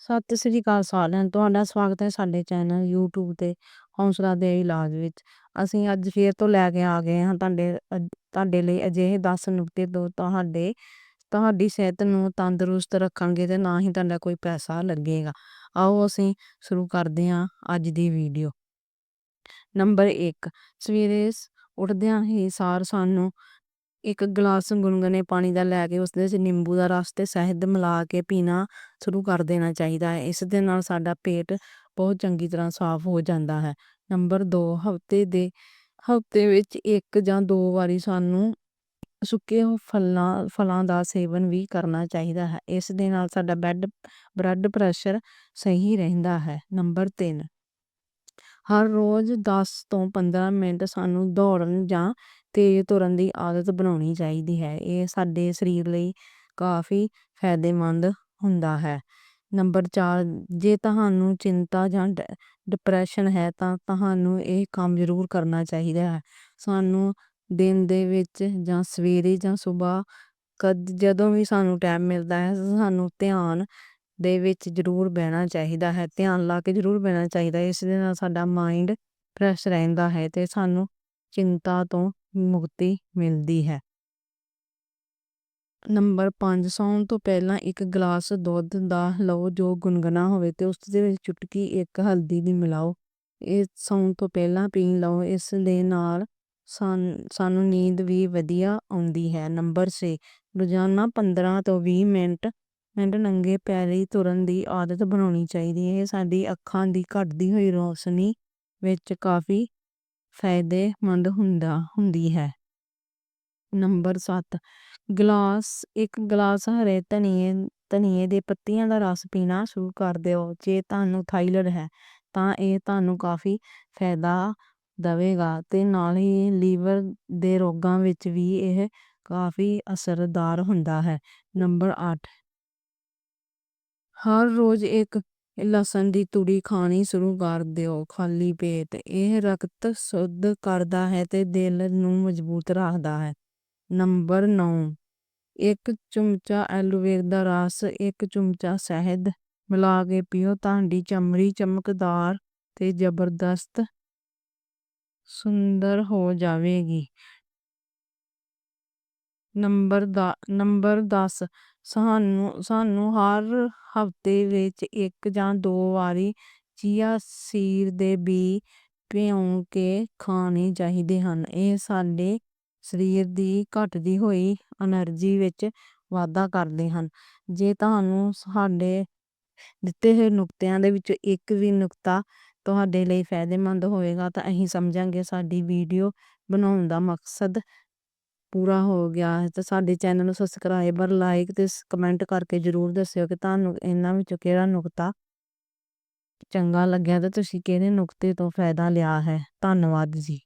ਸਤਿ ਸ੍ਰੀ ਅਕਾਲ ਸਾਰਿਆਂ ਨੂੰ, ਤੁਹਾਡਾ ਸਵਾਗਤ ਹੈ ਸਾਡੇ ਚੈਨਲ YouTube ਤੇ ਹੌਸਲਾ ਦੇ ਇਲਾਜ ਵਿੱਚ। ਅਸੀਂ ਅੱਜ ਫੇਰ ਤੋਂ ਲੈ ਕੇ ਆ ਗਏ ਹਾਂ ਤੁਹਾਡੇ ਤੁਹਾਡੇ ਲਈ ਅਜਿਹੇ 10 ਨੁਕਤੇ ਤੋਂ ਤੁਹਾਡੇ, ਤੁਹਾਡੀ ਸਿਹਤ ਨੂੰ ਤੰਦਰੁਸਤ ਰੱਖਣਗੇ ਤੇ ਨਾ ਹੀ ਤੁਹਾਡਾ ਕੋਈ ਪੈਸਾ ਲੱਗੇਗਾ। ਆਓ ਅਸੀਂ ਸ਼ੁਰੂ ਕਰਦੇ ਹਾਂ ਅੱਜ ਦੀ ਵੀਡੀਓ ਨੰਬਰ 1 ਸਵੇਰੇ ਉੱਠਦਿਆਂ ਹੀ ਸਾਰ ਸਾਨੂੰ ਇੱਕ ਗਲਾਸ ਗੁਨਗੁਨੇ ਪਾਣੀ ਦਾ ਲੈ ਕੇ ਉਸ ਦੇ ਵਿੱਚ ਨਿੰਬੂ ਦਾ ਰਸ ਤੇ ਸ਼ਹਿਦ ਮਿਲਾ ਕੇ ਪੀਣਾ ਸ਼ੁਰੂ ਕਰ ਦੇਣਾ ਚਾਹੀਦਾ ਹੈ। ਇਸ ਦੇ ਨਾਲ ਸਾਡਾ ਪੇਟ ਬਹੁਤ ਚੰਗੀ ਤਰ੍ਹਾਂ ਸਾਫ਼ ਹੋ ਜਾਂਦਾ ਹੈ। ਨੰਬਰ 2 ਹਫ਼ਤੇ ਦੇ, ਹਫ਼ਤੇ ਵਿੱਚ ਇੱਕ ਜਾਂ ਦੋ ਵਾਰੀ ਸਾਨੂੰ ਸੁੱਕੇ ਫਲਾਂ ਫਲਾਂ ਦਾ ਸੇਵਨ ਵੀ ਕਰਨਾ ਚਾਹੀਦਾ ਹੈ। ਇਸ ਦੇ ਨਾਲ ਸਾਡਾ ਬੈੱਡ ਬਲੱਡ ਪ੍ਰੈਸ਼ਰ ਸਹੀ ਰਹਿੰਦਾ ਹੈ। ਨੰਬਰ 3 ਹਰ ਰੋਜ਼ 10 ਤੋਂ 15 ਮਿੰਟ ਸਾਨੂੰ ਦੌੜਨ ਜਾਂ ਤੇਜ਼ ਤੁਰਨ ਦੀ ਆਦਤ ਬਣਾਉਣੀ ਚਾਹੀਦੀ ਹੈ। ਇਹ ਸਾਡੇ ਸਰੀਰ ਲਈ ਕਾਫੀ ਫਾਇਦੇਮੰਦ ਹੁੰਦਾ ਹੈ। ਨੰਬਰ 4 ਜੇ ਤੁਹਾਨੂੰ ਚਿੰਤਾ ਜਾਂ ਡਿਪਰੈਸ਼ਨ ਹੈ ਤਾਂ ਤੁਹਾਨੂੰ ਇਹ ਕੰਮ ਜ਼ਰੂਰ ਕਰਨਾ ਚਾਹੀਦਾ ਹੈ। ਸਾਨੂੰ ਦਿਨ ਦੇ ਵਿੱਚ ਜਾਂ ਸਵੇਰੇ ਜਾਂ ਸੁਬਾਹ ਕਦ, ਜਦੋਂ ਵੀ ਸਾਨੂੰ ਟਾਈਮ ਮਿਲਦਾ ਹੈ, ਸਾਨੂੰ ਧਿਆਨ ਦੇ ਵਿੱਚ ਜ਼ਰੂਰ ਬਹਿਣਾ ਚਾਹੀਦਾ ਹੈ। ਧਿਆਨ ਲਾ ਕੇ ਜ਼ਰੂਰ ਬਹਿਣਾ ਚਾਹੀਦਾ ਹੈ। ਇਸ ਦੇ ਨਾਲ ਸਾਡਾ ਮਾਈਂਡ ਫਰੈਸ਼ ਰਹਿੰਦਾ ਹੈ ਤੇ ਸਾਨੂੰ ਚਿੰਤਾ ਤੋਂ ਮੁਕਤੀ ਮਿਲਦੀ ਹੈ। ਨੰਬਰ ਪੰਜ, ਸੌਣ ਤੋਂ ਪਹਿਲਾਂ ਇੱਕ ਗਲਾਸ ਦੁੱਧ ਦਾ ਲਓ ਜੋ ਗੁਨਗੁਨਾ ਹੋਵੇ ਤੇ ਉਸਦੇ ਵਿੱਚ ਚੁਟਕੀ ਇੱਕ ਹਲਦੀ ਦੀ ਮਿਲਾਓ। ਇਹ ਸੌਣ ਤੋਂ ਪਹਿਲਾਂ ਪੀਣ ਲਓ, ਇਸ ਦੇ ਨਾਲ ਸਾਨੂੰ ਨੀਂਦ ਵੀ ਵਧੀਆ ਆਉਂਦੀ ਹੈ। ਨੰਬਰ ਛੇ, ਰੋਜ਼ਾਨਾ 15 ਤੋਂ ਵੀਹ ਮਿੰਟ ਮਿੰਟ ਨੰਗੇ ਪੈਰੀ ਤੁਰਨ ਦੀ ਆਦਤ ਬਣਾਉਣੀ ਚਾਹੀਦੀ ਹੈ। ਇਹ ਸਾਡੀ ਅੱਖਾਂ ਦੀ ਘਟਦੀ ਹੋਈ ਰੋਸ਼ਨੀ ਵਿੱਚ ਕਾਫੀ ਫਾਇਦੇਮੰਦ ਹੁੰਦਾ, ਹੁੰਦੀ ਹੈ। ਨੰਬਰ 7 ਗਲਾਸ, ਇੱਕ ਗਲਾਸ ਹਰੇ ਧਨੀਏ ਧਨੀਏ ਦੇ ਪੱਤੀਆਂ ਦਾ ਰਸ ਪੀਣਾ ਸ਼ੁਰੂ ਕਰ ਦਿਓ। ਜੇ ਤੁਹਾਨੂੰ ਥਾਇਰਾਇਡ ਹੈ, ਤਾਂ ਇਹ ਤੁਹਾਨੂੰ ਕਾਫੀ ਫਾਇਦਾ ਦਵੇਗਾ ਤੇ ਨਾਲ ਹੀ ਲੀਵਰ ਦੇ ਰੋਗਾਂ ਵਿੱਚ ਵੀ ਇਹ ਕਾਫੀ ਅਸਰਦਾਰ ਹੁੰਦਾ ਹੈ। ਨੰਬਰ 8 ਹਰ ਰੋਜ਼ ਇੱਕ ਲਸਣ ਦੀ ਤੂੜੀ ਖਾਣੀ ਸ਼ੁਰੂ ਕਰ ਦਿਓ। ਖਾਲੀ ਪੇਟ ਇਹ ਰਕਤ ਸ਼ੁੱਧ ਕਰਦਾ ਹੈ ਤੇ ਦਿਲ ਨੂੰ ਮਜ਼ਬੂਤ ਰੱਖਦਾ ਹੈ। ਨੰਬਰ 9 ਇੱਕ ਚਮਚਾ ਐਲੋਵੇਰਾ ਦਾ ਰਸ, ਇੱਕ ਚਮਚਾ ਸ਼ਹਿਦ ਮਿਲਾ ਕੇ ਪੀਓ। ਤੁਹਾਡੀ ਚਮੜੀ ਚਮਕਦਾਰ ਤੇ ਜ਼ਬਰਦਸਤ ਸੁੰਦਰ ਹੋ ਜਾਵੇਗੀ। ਨੰਬਰ ਨੰਬਰ ਦਸ ਸਾਨੂੰ ਸਾਨੂੰ ਹਰ ਹਫ਼ਤੇ ਵਿੱਚ ਇੱਕ ਜਾਂ ਦੋ ਵਾਰੀ ਚੀਆ ਸੀਡ ਦੇ ਬੀਜ ਭਿਓਂ ਕੇ ਖਾਣੇ ਚਾਹੀਦੇ ਹਨ। ਇਹ ਸਾਡੇ ਸਰੀਰ ਦੀ ਘਟਦੀ ਹੋਈ ਐਨਰਜੀ ਵਿੱਚ ਵਾਧਾ ਕਰਦੇ ਹਨ। ਜੇ ਤੁਹਾਨੂੰ ਸਾਡੇ ਦਿੱਤੇ ਹੋਏ ਨੁਕਤਿਆਂ ਦੇ ਵਿੱਚੋਂ ਇੱਕ ਵੀ ਨੁਕਤਾ ਤੁਹਾਡੇ ਲਈ ਫ਼ਾਇਦੇਮੰਦ ਹੋਵੇਗਾ ਤਾਂ ਅਸੀਂ ਸਮਝਾਂਗੇ ਸਾਡੀ ਵੀਡੀਓ ਬਣਾਉਣ ਦਾ ਮਕਸਦ ਪੂਰਾ ਹੋ ਗਿਆ ਹੈ, ਤਾਂ ਸਾਡੇ ਚੈਨਲ ਨੂੰ ਸਬਸਕ੍ਰਾਈਬਰ ਲਾਈਕ ਤੇ ਕਮੈਂਟ ਕਰਕੇ ਜ਼ਰੂਰ ਦੱਸਿਓ ਕਿ ਤੁਹਾਨੂੰ ਇਹਨਾਂ ਵਿੱਚੋਂ ਕਿਹੜਾ ਨੁਕਤਾ ਚੰਗਾ ਲੱਗਿਆ ਤੇ ਤੁਸੀਂ ਕਿਹੜੇ ਨੁਕਤੇ ਤੋਂ ਫਾਇਦਾ ਲਿਆ ਹੈ। ਧੰਨਵਾਦ ਜੀ।